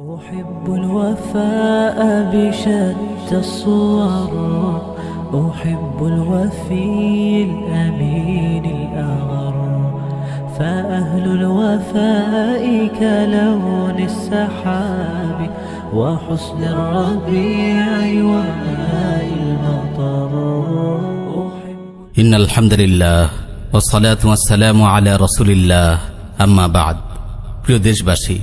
أحب الوفاء بشتى الصور أحب الوفي الأمين الأغر فأهل الوفاء كلون السحاب وحسن الربيع وماء المطر أحب إن الحمد لله والصلاة والسلام على رسول الله আম্মা বাদ প্রিয় দেশবাসী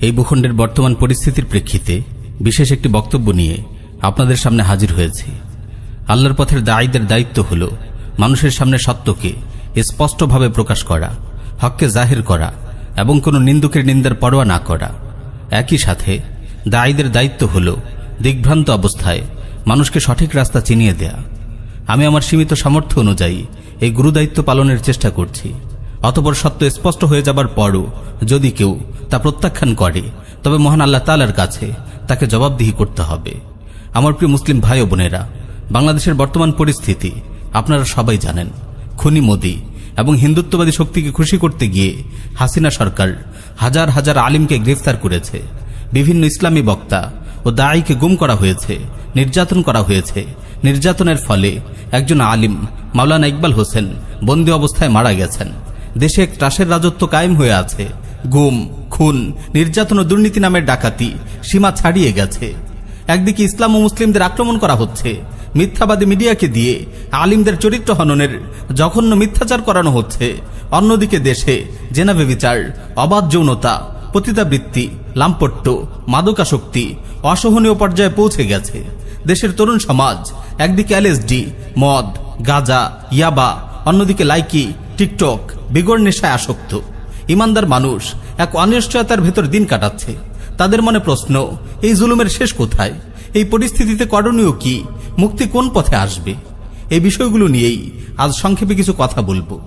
এই ভূখণ্ডের বর্তমান পরিস্থিতির প্রেক্ষিতে বিশেষ একটি বক্তব্য নিয়ে আপনাদের সামনে হাজির হয়েছি। আল্লাহর পথের দায়ীদের দায়িত্ব হল মানুষের সামনে সত্যকে স্পষ্টভাবে প্রকাশ করা, হককে জাহির করা এবং কোনো নিন্দুকের নিন্দার পরোয়া না করা। একই সাথে দায়ীদের দায়িত্ব হল দিগ্ভ্রান্ত অবস্থায় মানুষকে সঠিক রাস্তা চিনিয়ে দেয়া। আমি আমার সীমিত সামর্থ্য অনুযায়ী এই গুরুদায়িত্ব পালনের চেষ্টা করছি। অতপর সত্য স্পষ্ট হয়ে যাবার পরও যদি কেউ তা প্রত্যাখ্যান করে, তবে মহান আল্লাহ তালার কাছে তাকে জবাবদিহি করতে হবে। আমার প্রিয় মুসলিম ভাই ও বোনেরা, বাংলাদেশের বর্তমান পরিস্থিতি আপনারা সবাই জানেন। খনি মোদি এবং হিন্দুত্ববাদী শক্তিকে খুশি করতে গিয়ে হাসিনা সরকার হাজার হাজার আলিমকে গ্রেফতার করেছে। বিভিন্ন ইসলামী বক্তা ও দায়ীকে গুম করা হয়েছে, নির্যাতন করা হয়েছে। নির্যাতনের ফলে একজন আলিম মাওলানা ইকবাল হোসেন বন্দী অবস্থায় মারা গেছেন। দেশে ত্রাসের রাজত্ব কায়েম হয়ে আছে। গুম, খুন, নির্যাতন ও দুর্নীতি নামের ডাকাতি সীমা ছাড়িয়ে গেছে। একদিকে ইসলাম ও মুসলিমদের আক্রমণ করা হচ্ছে, মিথ্যাবাদী মিডিয়াকে দিয়ে আলিমদের চরিত্র হননের জঘন্য মিথ্যাচার করানো হচ্ছে। অন্যদিকে দেশে জেনাবে বিচার অবাধ যৌনতা, পতিতাবৃত্তি, লাম্পট্য, মাদকাসক্তি অসহনীয় পর্যায়ে পৌঁছে গেছে। দেশের তরুণ সমাজ, একদিকে এলএসডি, মদ, গাজা, ইয়াবা, অন্যদিকে লাইকি, টিকটক বিগড় নেশায় আসক্ত। ইমানদার মানুষ এক অনিশ্চয়তার ভেতর দিন কাটাচ্ছে। তাদের মনে প্রশ্ন, এই জুলুমের শেষ কোথায়? এই পরিস্থিতিতে করণীয় কি? মুক্তি কোন পথে আসবে? এই বিষয়গুলো নিয়েই আজ সংক্ষেপে কিছু কথা বলব।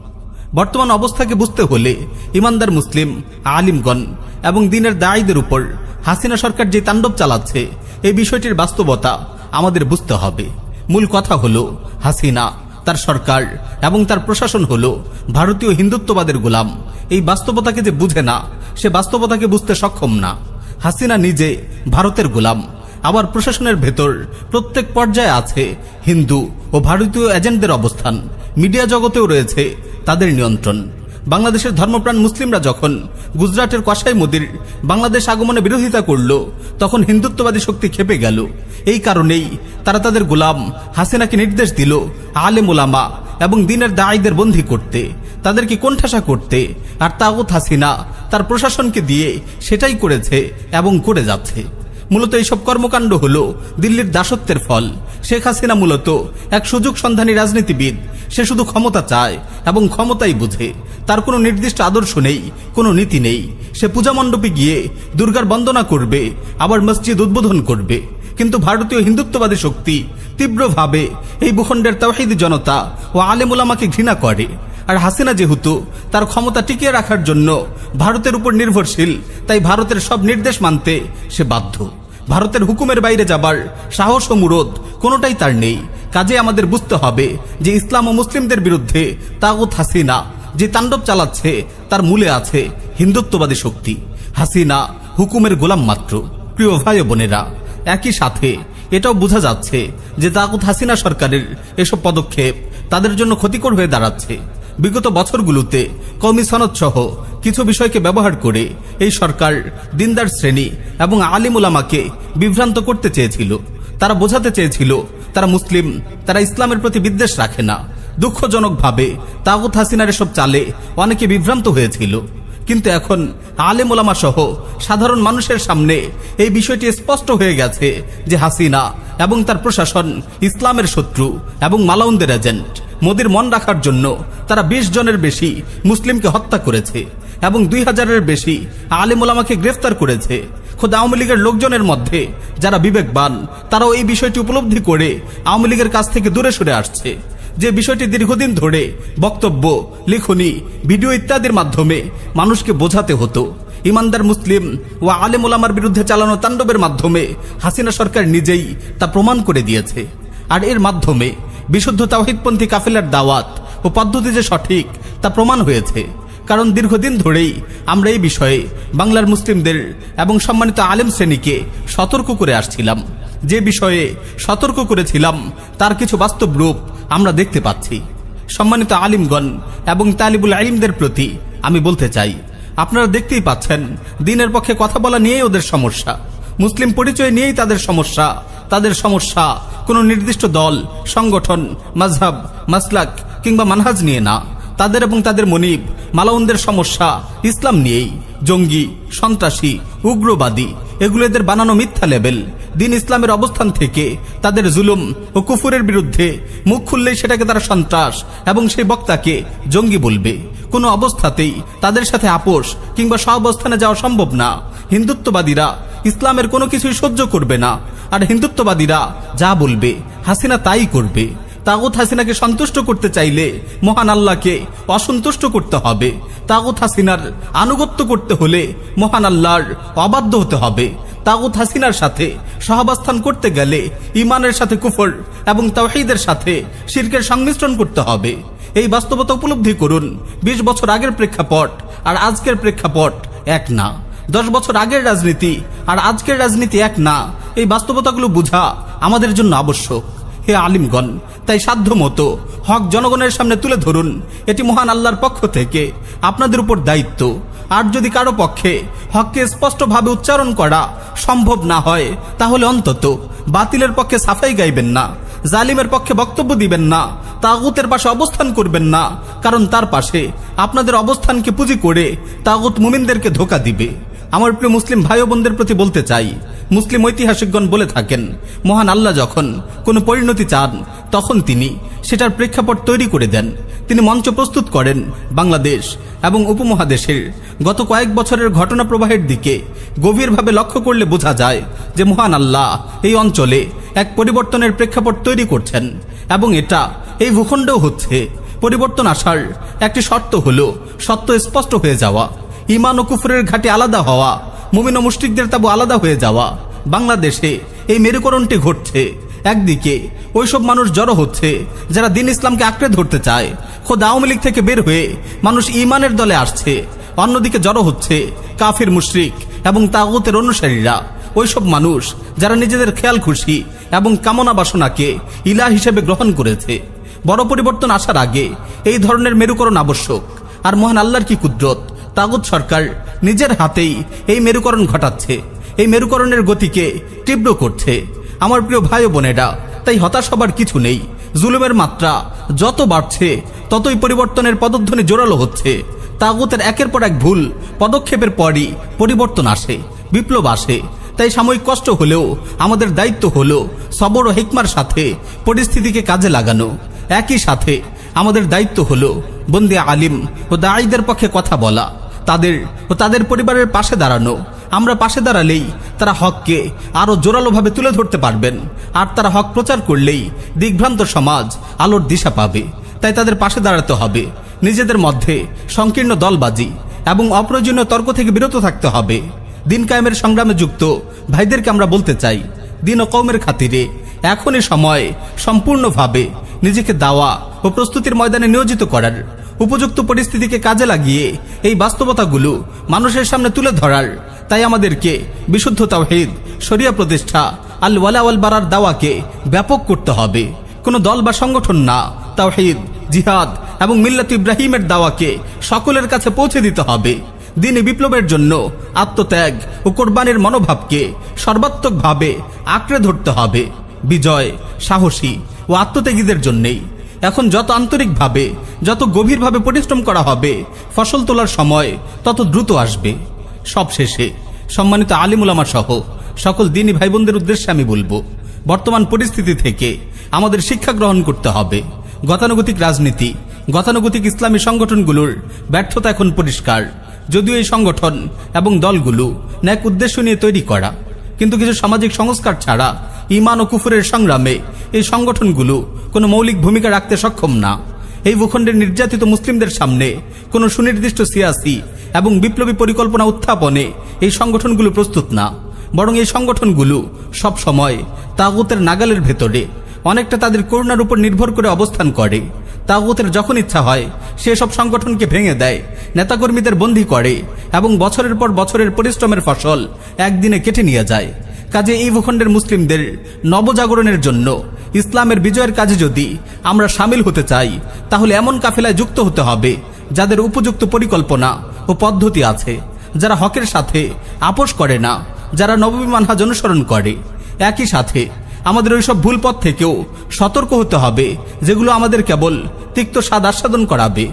বর্তমান অবস্থাকে বুঝতে হলে ইমানদার মুসলিম, আলিমগণ এবং দিনের দায়ীদের উপর হাসিনা সরকার যে তাণ্ডব চালাচ্ছে, এই বিষয়টির বাস্তবতা আমাদের বুঝতে হবে। মূল কথা হলো হাসিনা। তার সরকার এবং তার প্রশাসন হল ভারতীয় হিন্দুত্ববাদের গোলাম। এই বাস্তবতাকে যে বুঝে না, সে বাস্তবতাকে বুঝতে সক্ষম না। হাসিনা নিজে ভারতের গোলাম। আবার প্রশাসনের ভেতর প্রত্যেক পর্যায়ে আছে হিন্দু ও ভারতীয় এজেন্টদের অবস্থান। মিডিয়া জগতেও রয়েছে তাদের নিয়ন্ত্রণ। বাংলাদেশের ধর্মপ্রাণ মুসলিমরা যখন গুজরাটের কসাই মোদির বাংলাদেশ আগমনে বিরোধিতা করল, তখন হিন্দুত্ববাদী শক্তি খেপে গেল। এই কারণেই তারা তাদের গোলাম হাসিনাকে নির্দেশ দিল আলেম ওলামা এবং দিনের দায়ীদের বন্দী করতে, তাদেরকে কোণঠাসা করতে, আর তাগত হাসিনা তার প্রশাসনকে দিয়ে সেটাই করেছে এবং করে যাচ্ছে। মূলত এইসব কর্মকাণ্ড হল দিল্লির দাসত্বের ফল। শেখ হাসিনা মূলত এক সুযোগ সন্ধানী রাজনীতিবিদ। সে শুধু ক্ষমতা চায় এবং ক্ষমতাই বুঝে। তার কোনো নির্দিষ্ট আদর্শ নেই, কোনো নীতি নেই। সে পূজা মণ্ডপে গিয়ে দুর্গার বন্দনা করবে, আবার মসজিদ উদ্বোধন করবে। কিন্তু ভারতীয় হিন্দুত্ববাদী শক্তি তীব্রভাবে এই ভূখণ্ডের তাওহিদি জনতা ও আলেমুলামাকে ঘৃণা করে। আর হাসিনা যেহেতু তার ক্ষমতা টিকিয়ে রাখার জন্য ভারতের উপর নির্ভরশীল, তাই ভারতের সব নির্দেশ মানতে সে বাধ্য। ভারতের হুকুমের বাইরে যাবার সাহস ও কোনোটাই তার নেই। কাজে আমাদের বুঝতে হবে যে ইসলাম ও মুসলিমদের বিরুদ্ধে তাগুত হাসিনা যে তাণ্ডব চালাচ্ছে, তার মূলে আছে হিন্দুত্ববাদী শক্তি। হাসিনা হুকুমের গোলাম মাত্র। প্রিয় ভাই বোনেরা, একই সাথে এটাও বোঝা যাচ্ছে যে তাগুত হাসিনা সরকারের এসব পদক্ষেপ তাদের জন্য ক্ষতিকর হয়ে দাঁড়াচ্ছে। বিগত বছরগুলোতে কমিশনত সহ কিছু বিষয়কে ব্যবহার করে এই সরকার দিনদার শ্রেণি এবং আলিমুলামাকে বিভ্রান্ত করতে চেয়েছিল। তারা বোঝাতে চেয়েছিল, তারা মুসলিম, তারা ইসলামের প্রতি বিদ্বেষ রাখে না। দুঃখজনকভাবে তাগুত হাসিনার এসব চালে অনেকে বিভ্রান্ত হয়েছিল। কিন্তু এখন আলেম ওলামা সহ সাধারণ মানুষের সামনে এই বিষয়টি স্পষ্ট হয়ে গেছে যে হাসিনা এবং তার প্রশাসন ইসলামের শত্রু এবং মালাউনদের এজেন্ট। মোদির মন রাখার জন্য তারা বিশ জনের বেশি মুসলিমকে হত্যা করেছে এবং দুই হাজারের বেশি আলেম ওলামাকে গ্রেফতার করেছে। খোদ আওয়ামী লীগের লোকজনের মধ্যে যারা বিবেকবান, তারাও এই বিষয়টি উপলব্ধি করে আওয়ামী লীগের কাছ থেকে দূরে সরে আসছে। যে বিষয়টি দীর্ঘদিন ধরে বক্তব্য, লিখনি, ভিডিও ইত্যাদির মাধ্যমে মানুষকে বোঝাতে হতো। ইমানদার মুসলিম ও আলেম ওলামার বিরুদ্ধে চালানো তাণ্ডবের মাধ্যমে হাসিনা সরকার নিজেই তা প্রমাণ করে দিয়েছে। আর এর মাধ্যমে বিশুদ্ধ তাওহিদপন্থী কাফেলার দাওয়াত ও পদ্ধতি যে সঠিক তা প্রমাণ হয়েছে। কারণ দীর্ঘদিন ধরেই আমরা এই বিষয়ে বাংলার মুসলিমদের এবং সম্মানিত আলেম শ্রেণীকে সতর্ক করে আসছিলাম। যে বিষয়ে সতর্ক করেছিলাম, তার কিছু বাস্তব রূপ আমরা দেখতে পাচ্ছি। সম্মানিত আলিমগণ এবং তালিবুল আলিমদের প্রতি আমি বলতে চাই, আপনারা দেখতেই পাচ্ছেন, দিনের পক্ষে কথা বলা নিয়েই ওদের সমস্যা। মুসলিম পরিচয় নিয়েই তাদের সমস্যা। তাদের সমস্যা কোনো নির্দিষ্ট দল, সংগঠন মাঝহাব মাসলাক কিংবা মানহাজ নিয়ে না। তাদের এবং তাদের মনিব, মালাউনদের সমস্যা ইসলাম নিয়েই। জঙ্গি, সন্ত্রাসী, উগ্রবাদী এগুলো এদের বানানো মিথ্যা লেবেল। দিন ইসলামের অবস্থান থেকে তাদের জুলুম ও কুফুরের বিরুদ্ধে মুখ খুললেই সেটাকে তারা সন্ত্রাস এবং সেই বক্তাকে জঙ্গি বলবে। কোনো অবস্থাতেই তাদের সাথে আপোষ কিংবা সহাবস্থানে যাওয়া সম্ভব না। হিন্দুত্ববাদীরা ইসলামের কোনো কিছুই সহ্য করবে না। আর হিন্দুত্ববাদীরা যা বলবে, হাসিনা তাই করবে। তাগুত হাসিনাকে সন্তুষ্ট করতে চাইলে মহান আল্লাহকে অসন্তুষ্ট করতে হবে। তাগুত হাসিনার আনুগত্য করতে হলে মহান আল্লাহর অবাধ্য হতে হবে। তাগুত হাসিনার সাথে সহাবস্থান করতে গেলে ইমানের সাথে কুফর এবং তাওহীদের সাথে শিরকের সংমিশ্রণ করতে হবে। এই বাস্তবতা উপলব্ধি করুন। ২০ বছর আগের প্রেক্ষাপট আর আজকের প্রেক্ষাপট এক না। দশ বছর আগের রাজনীতি আর আজকের রাজনীতি এক না। এই বাস্তবতাগুলো বোঝা আমাদের জন্য আবশ্যক। হে আলিমগণ, তাই সাধ্য মতো হক জনগণের সামনে তুলে ধরুন। এটি মহান আল্লাহর পক্ষ থেকে আপনাদের উপর দায়িত্ব। আর যদি কারও পক্ষে হককে স্পষ্টভাবে উচ্চারণ করা সম্ভব না হয়, তাহলে অন্তত বাতিলের পক্ষে সাফাই গাইবেন না, জালিমের পক্ষে বক্তব্য দিবেন না, তাগুতের পাশে অবস্থান করবেন না, কারণ তার পাশে আপনাদের অবস্থানকে পুঁজি করে তাগুত মুমিনদেরকে ধোকা দিবে। আমার প্রিয় মুসলিম ভাই বোনদের প্রতি বলতে চাই মুসলিম ঐতিহাসিকগণ বলে থাকেন, মহান আল্লাহ যখন কোনো পরিণতি চান, তখন তিনি সেটার প্রেক্ষাপট তৈরি করে দেন। তিনি মঞ্চ প্রস্তুত করেন বাংলাদেশ এবং উপমহাদেশের গত কয়েক বছরের ঘটনা প্রবাহের দিকে গভীরভাবে লক্ষ্য করলে বোঝা যায় যে মহান আল্লাহ এই অঞ্চলে এক পরিবর্তনের প্রেক্ষাপট তৈরি করছেন এবং এটা এই ভূখণ্ডেও হচ্ছে পরিবর্তন আসার একটি শর্ত হল সত্য স্পষ্ট হয়ে যাওয়া। ইমান ও কুফরের ঘাটে আলাদা হওয়া মুমিন ও মুষ্টিকদের তাবু আলাদা হয়ে যাওয়া। বাংলাদেশে এই মেরুকরণটি ঘটছে। একদিকে ওইসব মানুষ জড়ো হচ্ছে, যারা দিন ইসলামকে আঁকড়ে ধরতে চায়। খোদ আওয়ামী লীগ থেকে বের হয়ে মানুষ ইমানের দলে আসছে। অন্যদিকে জড়ো হচ্ছে কাফির, মুশরিক এবং তাগুতের অনুসারীরা। ওইসব মানুষ যারা নিজেদের খেয়াল খুশি এবং কামনা বাসনাকে ইলা হিসেবে গ্রহণ করেছে। বড় পরিবর্তন আসার আগে এই ধরনের মেরুকরণ আবশ্যক। আর মহান আল্লাহর কি কুদরত? তাগুত সরকার নিজের হাতেই এই মেরুকরণ ঘটাচ্ছে। এই মেরুকরণের গতিকে তীব্র করছে। আমার প্রিয় ভাই বোনেরা, তাই হতাশ হবার কিছু নেই। জুলুমের মাত্রা যত বাড়ছে, ততই পরিবর্তনের পদধ্বনি জোরালো হচ্ছে। তাগুতের একের পর এক ভুল, পদক্ষেপের পরই পরিবর্তন আসে, বিপ্লব আসে। তাই সাময়িক কষ্ট হলেও, আমাদের দায়িত্ব হলো সবর ও হিকমার সাথে পরিস্থিতিকে কাজে লাগানো। একই সাথে আমাদের দায়িত্ব হলো বন্দে আলিম ও দায়ীদের পক্ষে কথা বলা। তাদের ও তাদের পরিবারের পাশে দাঁড়ানো। আমরা পাশে দাঁড়ালেই তারা হককে আরও জোরালোভাবে তুলে ধরতে পারবেন। আর তারা হক প্রচার করলেই দিগ্ভ্রান্ত সমাজ আলোর দিশা পাবে। তাই তাদের পাশে দাঁড়াতে হবে। নিজেদের মধ্যে সংকীর্ণ দলবাজি এবং অপ্রয়োজনীয় তর্ক থেকে বিরত থাকতে হবে। দিন কায়েমের সংগ্রামে যুক্ত ভাইদেরকে আমরা বলতে চাই, দিন ও কৌমের খাতিরে এখনই সময় সম্পূর্ণভাবে নিজেকে দাওয়া ও প্রস্তুতির ময়দানে নিয়োজিত করার। উপযুক্ত পরিস্থিতিকে কাজে লাগিয়ে এই বাস্তবতাগুলো মানুষের সামনে তুলে ধরার। তাই আমাদেরকে বিশুদ্ধ তাওহিদ, শরিয়া প্রতিষ্ঠা আল ওয়ালাওয়াল বারার দাওয়াকে ব্যাপক করতে হবে। কোনো দল বা সংগঠন না, তাওহিদ, জিহাদ এবং মিল্লাত ইব্রাহিমের দাওয়াকে সকলের কাছে পৌঁছে দিতে হবে। দিনে বিপ্লবের জন্য আত্মত্যাগ ও কোরবানির মনোভাবকে সর্বাত্মকভাবে আঁকড়ে ধরতে হবে। বিজয়, সাহসী ও আত্মত্যাগীদের জন্যেই। এখন যত আন্তরিকভাবে, যত গভীরভাবে পরিশ্রম করা হবে, ফসল তোলার সময় তত দ্রুত আসবে। সবশেষে, সম্মানিত আলিমুলামা সহ সকল দিনী ভাই বোনদের উদ্দেশ্যে আমি বলব, বর্তমান পরিস্থিতি থেকে আমাদের শিক্ষা গ্রহণ করতে হবে। গতানুগতিক রাজনীতি, গতানুগতিক ইসলামী সংগঠনগুলোর ব্যর্থতা এখন পরিষ্কার। যদিও এই সংগঠন এবং দলগুলো ন্যাক উদ্দেশ্য নিয়ে তৈরি করা, কিন্তু কিছু সামাজিক সংস্কার ছাড়া ইমান ও কুফুরের সংগ্রামে এই সংগঠনগুলো কোনো মৌলিক ভূমিকা রাখতে সক্ষম না। এই ভূখণ্ডের নির্যাতিত মুসলিমদের সামনে কোনো সুনির্দিষ্ট সিয়াসি এবং বিপ্লবী পরিকল্পনা উত্থাপনে এই সংগঠনগুলো প্রস্তুত না। বরং এই সংগঠনগুলো সব সময় তাগুতের নাগালের ভেতরে অনেকটা তাদের করুণার উপর নির্ভর করে অবস্থান করে। তাগুতের যখন ইচ্ছা হয়, সে সব সংগঠনকে ভেঙে দেয়, নেতাকর্মীদের বন্দী করে এবং বছরের পর বছরের পরিশ্রমের ফসল একদিনে কেটে নিয়ে যায়। কাজে এই ভূখণ্ডের মুসলিমদের নবজাগরণের জন্য ইসলামের বিজয়ের কাজে যদি আমরা সামিল হতে চাই, তাহলে এমন কাফেলায় যুক্ত হতে হবে, যাদের উপযুক্ত পরিকল্পনা ও পদ্ধতি আছে, যারা হকের সাথে আপোষ করে না, যারা নবমী মানহাজ অনুসরণ করে। একই সাথে আমাদের ওইসব ভুল পথ থেকেও সতর্ক হতে হবে, যেগুলো আমাদের কেবল তিক্ত স্বাদ আস্বাদন করাবে।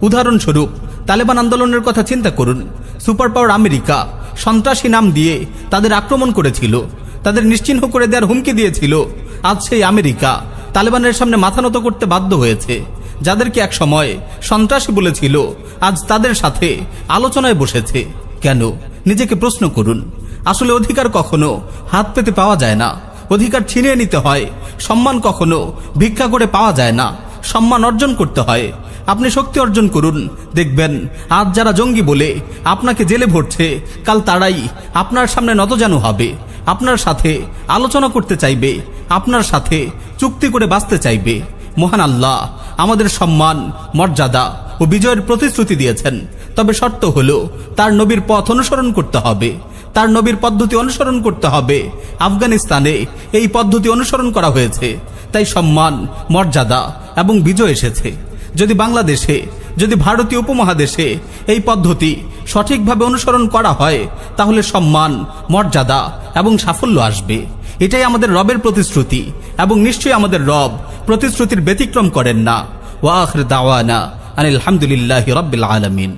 উদাহরণস্বরূপ, তালেবান আন্দোলনের কথা চিন্তা করুন। সুপার পাওয়ার আমেরিকা সন্ত্রাসী নাম দিয়ে তাদের আক্রমণ করেছিল, তাদের নিশ্চিহ্ন করে দেওয়ার হুমকি দিয়েছিল আজ সেই আমেরিকা তালেবানের সামনে মাথা নত করতে বাধ্য হয়েছে। যাদেরকে এক সময় সন্ত্রাসী বলেছিল, আজ তাদের সাথে আলোচনায় বসেছে। কেন? নিজেকে প্রশ্ন করুন। আসলে অধিকার কখনো হাত পেতে পাওয়া যায় না। অধিকার ছিনিয়ে নিতে হয়। সম্মান কখনো ভিক্ষা করে পাওয়া যায় না। সম্মান অর্জন করতে হয়। আপনি শক্তি অর্জন করুন। দেখবেন, আজ যারা জঙ্গি বলে আপনাকে জেলে ভরছে, কাল তারাই আপনার সামনে নতজানু হবে। আপনার সাথে আলোচনা করতে চাইবে, আপনার সাথে চুক্তি করে বাঁচতে চাইবে। মহান আল্লাহ আমাদের সম্মান, মর্যাদা ও বিজয়ের প্রতিশ্রুতি দিয়েছেন। তবে শর্ত হলো, তার নবীর পথ অনুসরণ করতে হবে। তার নবীর পদ্ধতি অনুসরণ করতে হবে। আফগানিস্তানে এই পদ্ধতি অনুসরণ করা হয়েছে। তাই সম্মান, মর্যাদা এবং বিজয় এসেছে। যদি বাংলাদেশে, যদি ভারতীয় উপমহাদেশে এই পদ্ধতি সঠিকভাবে অনুসরণ করা হয়, তাহলে সম্মান, মর্যাদা এবং সাফল্য আসবে। এটাই আমাদের রবের প্রতিশ্রুতি এবং নিশ্চয়ই আমাদের রব প্রতিশ্রুতির ব্যতিক্রম করেন না। ওয়াখর দাওয়ানা আনিল হামদুলিল্লাহ রব্বিল আলমিন।